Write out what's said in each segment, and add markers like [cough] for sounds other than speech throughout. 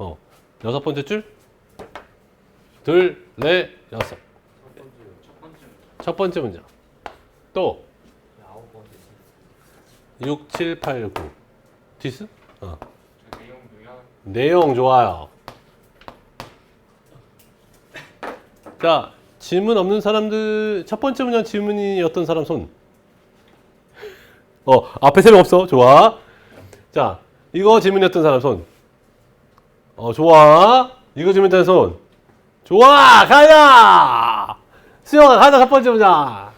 어. 여섯 번째 줄. 둘, 넷, 여섯. 첫 번째 문장. 또 6, 7, 8, 9. 디스? 어. 내용 좋아요. 자, 질문 없는 사람들 첫 번째 문장 질문이 어떤 사람 손? 어, 앞에 세 명 없어. 좋아. 자, 이거 질문이 어떤 사람 손? 어, 좋아. 이거 질문이 어떤 손? 좋아. 가자. 수영아 가자 첫 번째 문장.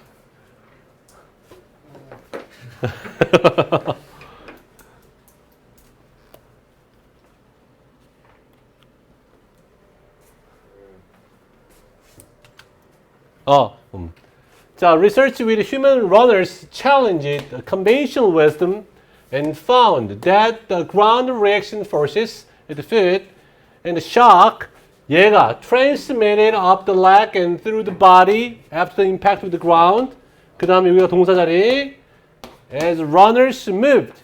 어, 음. 자, research with human runners challenged conventional wisdom and found that the ground reaction forces at the foot and the shock 얘가 transmitted up the leg and through the body after the impact with the ground. 그 다음에 여기가 동사 자리. As runners moved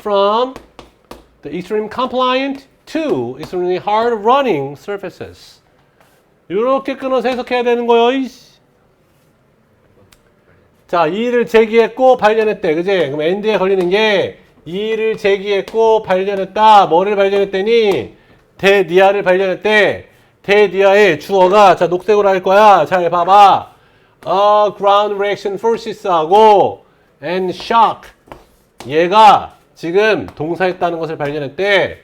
from the extreme compliant to extremely hard running surfaces. 이렇게 끊어서 해석해야 되는 거요. 이씨. 자, 이의를 제기했고 발견했대. 그지? 그럼 엔드에 걸리는 게 이의를 제기했고 발견했다. 뭐를 발견했더니 대니아를 발견했대. 대니아의 주어가 자 녹색으로 할 거야. 잘 봐봐. 어, ground reaction forces하고 and shock 얘가 지금 동사했다는 것을 발견했대.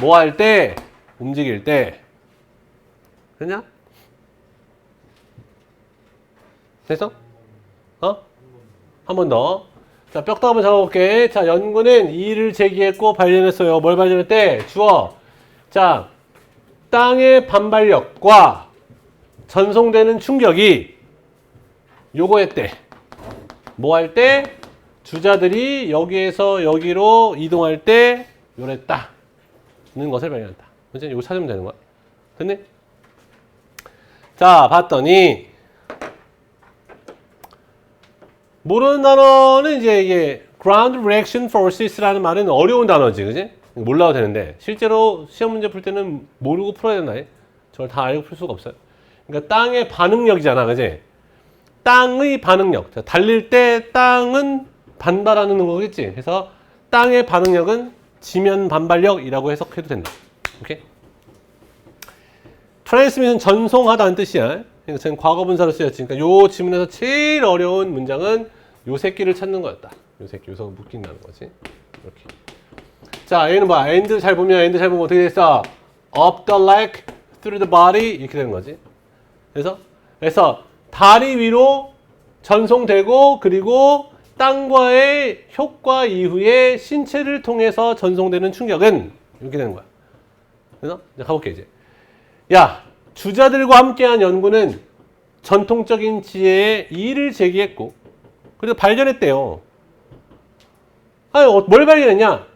뭐 할 때? 움직일 때. 됐냐? 됐어? 어? 한 번 더. 자, 뼈다 한번 잡아볼게. 자, 연구는 이를 제기했고 발견했어요. 뭘 발견했대? 주어. 자, 땅의 반발력과 전송되는 충격이 요거 했대. 뭐 할 때? 주자들이 여기에서 여기로 이동할 때 요랬다. 는 것을 발견했다. 이거 찾으면 되는 거야. 됐네? 자, 봤더니 모르는 단어는 이제 이게 ground reaction forces라는 말은 어려운 단어지, 그지? 몰라도 되는데 실제로 시험 문제 풀 때는 모르고 풀어야 된다. 저걸 다 알고 풀 수가 없어요. 그러니까 땅의 반응력이잖아, 그지? 땅의 반응력. 자, 달릴 때 땅은 반발하는 거겠지. 그래서 땅의 반응력은 지면 반발력이라고 해석해도 된다. 오케이? 트랜스미션 전송하다는 뜻이야. 그러니까 저는 과거 분사로 쓰였지. 그러니까 요 지문에서 제일 어려운 문장은 요 새끼를 찾는 거였다. 요 새끼, 요서 묶인다는 거지. 이렇게. 자, 얘는 뭐야? end 잘 보면, end 잘 보면 어떻게 됐어? up the leg, through the body 이렇게 되는 거지. 그래서 그래서 다리 위로 전송되고 그리고 땅과의 효과 이후에 신체를 통해서 전송되는 충격은 이렇게 되는 거야. 그래서 이제 가볼게 이제. 야, 주자들과 함께한 연구는 전통적인 지혜의 이의를 제기했고, 그래서 발견했대요. 아니, 어, 뭘 발견했냐?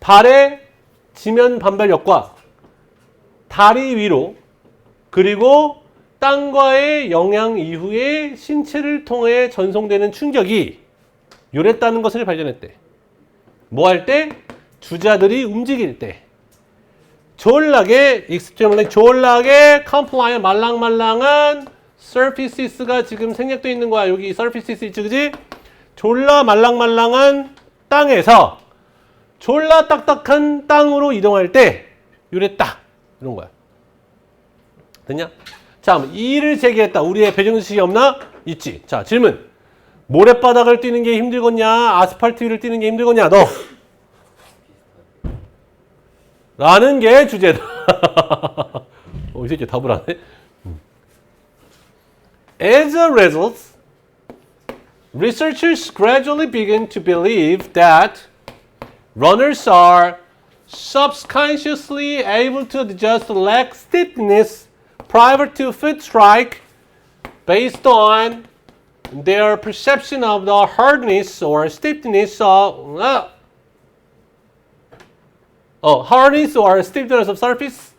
발의 지면 반발력과 다리 위로, 그리고 땅과의 영향 이후에 신체를 통해 전송되는 충격이 요랬다는 것을 발견했대. 뭐 할 때? 주자들이 움직일 때. 졸라게 extremely 졸라게 compliant 말랑말랑한 surfaces가 지금 생략되어 있는 거야. 여기 surfaces 있지, 그지? 졸라 말랑말랑한 땅에서 졸라 딱딱한 땅으로 이동할 때 요랬다. 이런 거야. 됐냐? 자, 이를 제기했다. 우리의 배정식이 없나? 있지. 자, 질문. 모래바닥을 뛰는 게 힘들겠냐? 아스팔트 위를 뛰는 게 힘들겠냐? 너. 라는 게 주제다. [laughs] 어, 이 새끼 답을 안 해? 음. As a result, researchers gradually begin to believe that runners are subconsciously able to adjust leg stiffness prior to foot strike based on their perception of the hardness or stiffness of uh, 어, hardness or stiffness of surface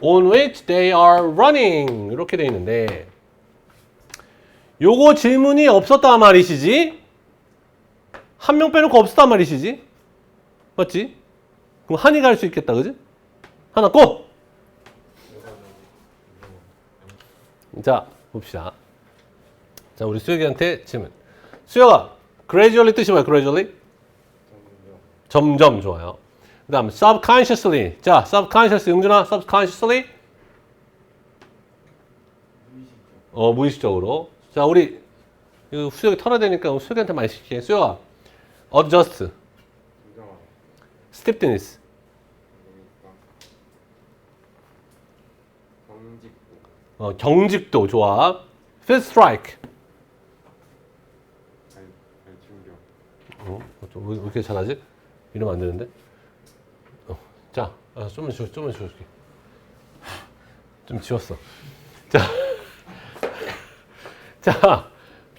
on which they are running 이렇게 돼 있는데 요거 질문이 없었단 말이시지? 한 명 빼놓고 없었단 말이시지? 맞지? 그럼 한이가 할수 있겠다, 그지? 하나 고! 자, 봅시다. 자, 우리 수혁이한테 질문. 수혁아, gradually 뜻이 뭐야, gradually? 점점 좋아요. 그 다음, subconsciously. 자, subconscious, 영준아, subconsciously? 어, 무의식적으로. 자, 우리, 이거 수혁이 털어야 되니까 수혁이한테 많이 시킬게. 수혁아, adjust, stiffness, 어, 경직도 좋아. fist strike. 어? 좀 왜, 왜 이렇게 잘하지? 이러면 안 되는데. 어, 자, 아, 좀만 지워, 좀만 지워줄게. 좀 지웠어. 자, [laughs] 자,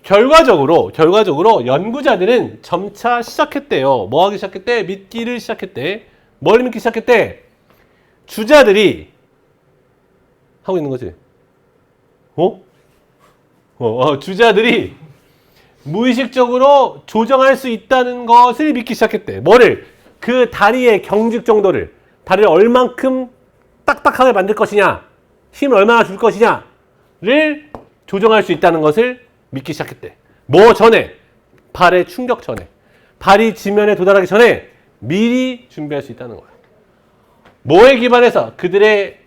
결과적으로 결과적으로 연구자들은 점차 시작했대요. 뭐 하기 시작했대? 믿기를 시작했대. 뭘 믿기 시작했대? 주자들이 하고 있는 거지. 어? 어, 어 주자들이 무의식적으로 조정할 수 있다는 것을 믿기 시작했대. 뭐를? 그 다리의 경직 정도를 다리를 얼만큼 딱딱하게 만들 것이냐, 힘을 얼마나 줄 것이냐를 조정할 수 있다는 것을 믿기 시작했대. 뭐 전에? 발의 충격 전에. 발이 지면에 도달하기 전에 미리 준비할 수 있다는 거야. 뭐에 기반해서? 그들의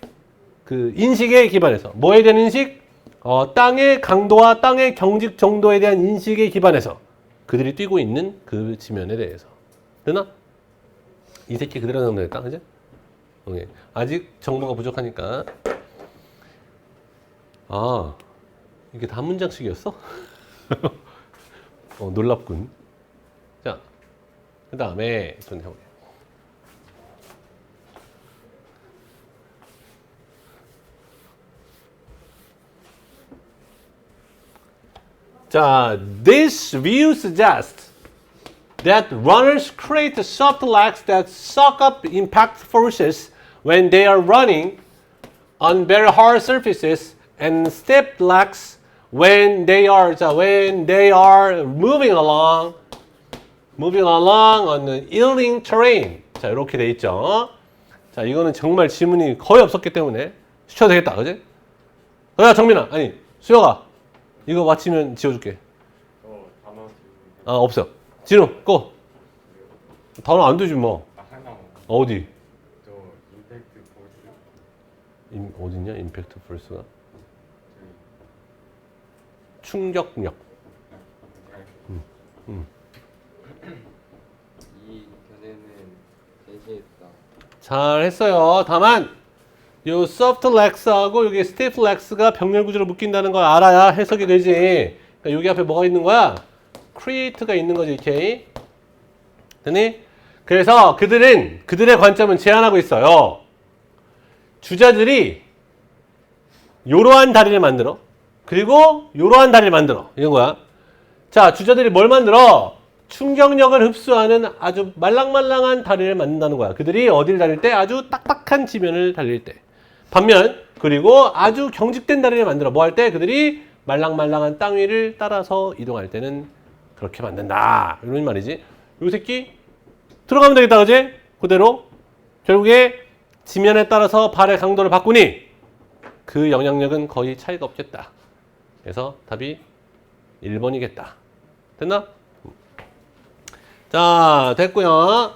그 인식에 기반해서. 뭐에 대한 인식? 어, 땅의 강도와 땅의 경직 정도에 대한 인식에 기반해서 그들이 뛰고 있는 그 지면에 대해서. 되나? 이 새끼 그대로 정도했다, 그지? 오케이. 아직 정보가 부족하니까. 아, 이게 다 문장식이었어? 어, 놀랍군. 자, 그 다음에 좀 해볼게요. 자, this view suggests that runners create soft legs that suck up impact forces when they are running on very hard surfaces and stiff legs when they are 자, when they are moving along moving along on the yielding terrain. 자, 이렇게 돼 있죠. 자, 이거는 정말 지문이 거의 없었기 때문에 시켜도 되겠다. 그지? 야, 정민아. 아니, 수혁아. 이거 마치면 지워줄게. 아, 없어. 진우, 고. 단어 안 되지 뭐. 아 어디? 저 임팩트 포스 임, 어딨냐? 임팩트? 저기 충격력. 이 견해는 제시했다 잘 했어요. 다만 요 soft legs하고 여기 stiff legs가 병렬 구조로 묶인다는 걸 알아야 해석이 되지. 그러니까 여기 앞에 뭐가 있는 거야? create가 있는 거지, 이렇게. 되니? 그래서 그들은 그들의 관점은 제안하고 있어요. 주자들이 요러한 다리를 만들어. 그리고 요러한 다리를 만들어. 이런 거야. 자, 주자들이 뭘 만들어? 충격력을 흡수하는 아주 말랑말랑한 다리를 만든다는 거야. 그들이 어디를 달릴 때? 아주 딱딱한 지면을 달릴 때. 반면, 그리고 아주 경직된 다리를 만들어. 뭐 할 때? 그들이 말랑말랑한 땅 위를 따라서 이동할 때는 그렇게 만든다. 이런 말이지. 요 새끼 들어가면 되겠다, 그지? 그대로. 결국에 지면에 따라서 발의 강도를 바꾸니 그 영향력은 거의 차이가 없겠다. 그래서 답이 1번이겠다. 됐나? 자, 됐고요.